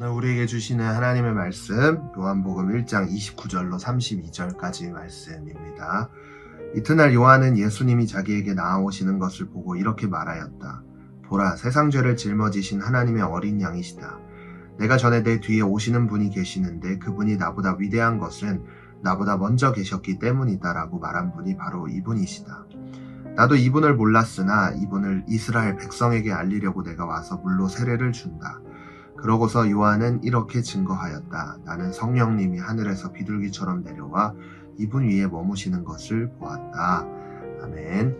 오늘 우리에게 주시는 하나님의 말씀 요한복음 1장 29절로 32절까지 말씀입니다. 이튿날 요한은 예수님이 자기에게 나아오시는 것을 보고 이렇게 말하였다. 보라 세상 죄를 짊어지신 하나님의 어린 양이시다. 내가 전에 내 뒤에 오시는 분이 계시는데 그분이 나보다 위대한 것은 나보다 먼저 계셨기 때문이다라고 말한 분이 바로 이분이시다. 나도 이분을 몰랐으나 이분을 이스라엘 백성에게 알리려고 내가 와서 물로 세례를 준다. 그러고서 요한은 이렇게 증거하였다. 나는 성령님이 하늘에서 비둘기처럼 내려와 이분 위에 머무시는 것을 보았다. 아멘.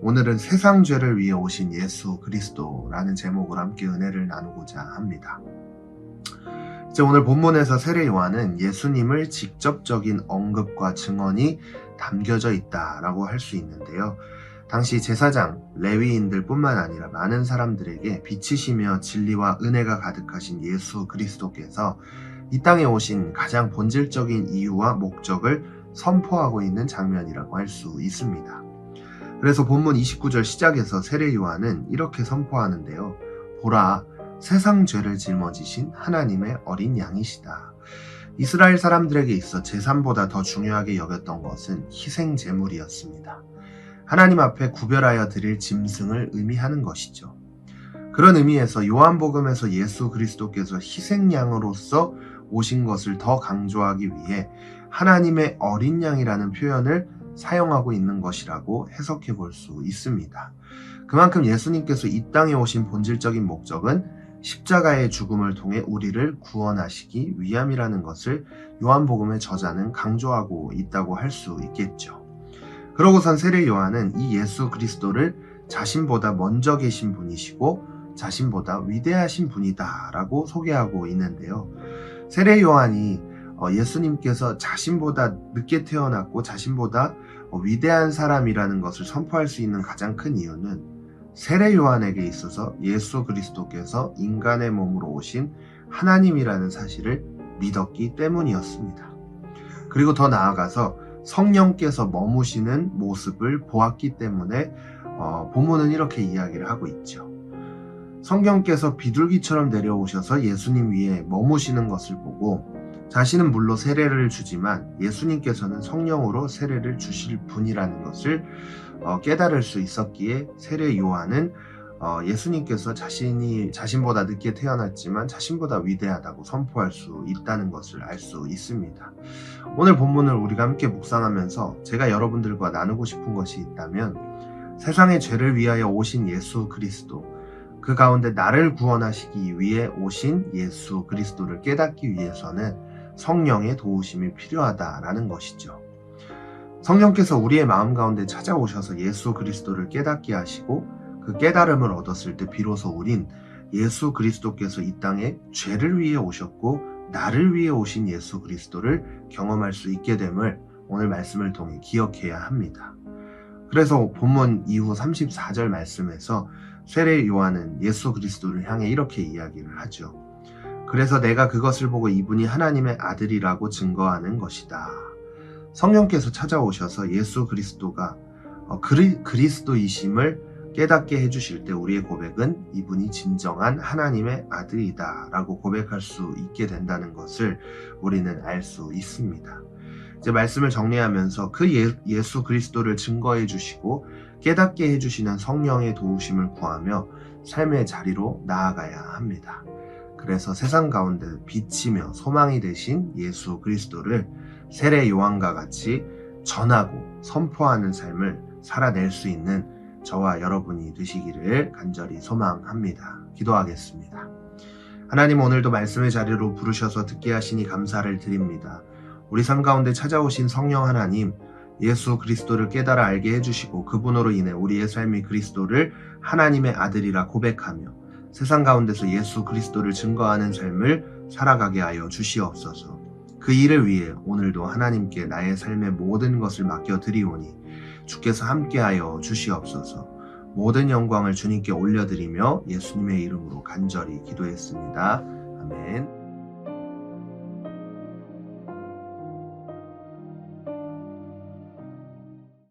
오늘은 세상 죄를 위해 오신 예수 그리스도라는 제목으로 함께 은혜를 나누고자 합니다. 이제 오늘 본문에서 세례 요한은 예수님을 직접적인 언급과 증언이 담겨져 있다라고 할 수 있는데요. 당시 제사장, 레위인들 뿐만 아니라 많은 사람들에게 빛이시며 진리와 은혜가 가득하신 예수 그리스도께서 이 땅에 오신 가장 본질적인 이유와 목적을 선포하고 있는 장면이라고 할 수 있습니다. 그래서 본문 29절 시작에서 세례 요한은 이렇게 선포하는데요. 보라, 세상 죄를 짊어지신 하나님의 어린 양이시다. 이스라엘 사람들에게 있어 재산보다 더 중요하게 여겼던 것은 희생 제물이었습니다. 하나님 앞에 구별하여 드릴 짐승을 의미하는 것이죠. 그런 의미에서 요한복음에서 예수 그리스도께서 희생양으로서 오신 것을 더 강조하기 위해 하나님의 어린 양이라는 표현을 사용하고 있는 것이라고 해석해 볼 수 있습니다. 그만큼 예수님께서 이 땅에 오신 본질적인 목적은 십자가의 죽음을 통해 우리를 구원하시기 위함이라는 것을 요한복음의 저자는 강조하고 있다고 할 수 있겠죠. 그러고선 세례 요한은 이 예수 그리스도를 자신보다 먼저 계신 분이시고 자신보다 위대하신 분이다라고 소개하고 있는데요. 세례 요한이 어, 예수님께서 자신보다 늦게 태어났고 자신보다 어, 위대한 사람이라는 것을 선포할 수 있는 가장 큰 이유는 세례 요한에게 있어서 예수 그리스도께서 인간의 몸으로 오신 하나님이라는 사실을 믿었기 때문이었습니다. 그리고 더 나아가서 성령께서 머무시는 모습을 보았기 때문에 어, 본문은 이렇게 이야기를 하고 있죠. 성경께서 비둘기처럼 내려오셔서 예수님 위에 머무시는 것을 보고 자신은 물로 세례를 주지만 예수님께서는 성령으로 세례를 주실 분이라는 것을 어, 깨달을 수 있었기에 세례 요한은 어, 예수님께서 자신이 자신보다 늦게 태어났지만 자신보다 위대하다고 선포할 수 있다는 것을 알 수 있습니다. 오늘 본문을 우리가 함께 묵상하면서 제가 여러분들과 나누고 싶은 것이 있다면 세상의 죄를 위하여 오신 예수 그리스도 그 가운데 나를 구원하시기 위해 오신 예수 그리스도를 깨닫기 위해서는 성령의 도우심이 필요하다라는 것이죠. 성령께서 우리의 마음 가운데 찾아오셔서 예수 그리스도를 깨닫게 하시고 그 깨달음을 얻었을 때 비로소 우린 예수 그리스도께서 이 땅에 죄를 위해 오셨고 나를 위해 오신 예수 그리스도를 경험할 수 있게 됨을 오늘 말씀을 통해 기억해야 합니다. 그래서 본문 이후 34절 말씀에서 세례 요한은 예수 그리스도를 향해 이렇게 이야기를 하죠. 그래서 내가 그것을 보고 이분이 하나님의 아들이라고 증거하는 것이다. 성령께서 찾아오셔서 예수 그리스도가 어, 그리, 그리스도이심을 깨닫게 해주실 때 우리의 고백은 이분이 진정한 하나님의 아들이다 라고 고백할 수 있게 된다는 것을 우리는 알 수 있습니다. 이제 말씀을 정리하면서 그 예, 수 그리스도를 증거해 주시고 깨닫게 해주시는 성령의 도우심을 구하며 삶의 자리로 나아가야 합니다. 그래서 세상 가운데 빛이며 소망이 되신 예수 그리스도를 세례 요한과 같이 전하고 선포하는 삶을 살아낼 수 있는 저와 여러분이 되시기를 간절히 소망합니다. 기도하겠습니다. 하나님 오늘도 말씀의 자리로 부르셔서 듣게 하시니 감사를 드립니다. 우리 삶 가운데 찾아오신 성령 하나님, 예수 그리스도를 깨달아 알게 해주시고 그분으로 인해 우리의 삶이 그리스도를 하나님의 아들이라 고백하며 세상 가운데서 예수 그리스도를 증거하는 삶을 살아가게 하여 주시옵소서. 그 일을 위해 오늘도 하나님께 나의 삶의 모든 것을 맡겨 드리오니 주께서 함께하여 주시옵소서. 모든 영광을 주님께 올려드리며 예수님의 이름으로 간절히 기도했습니다.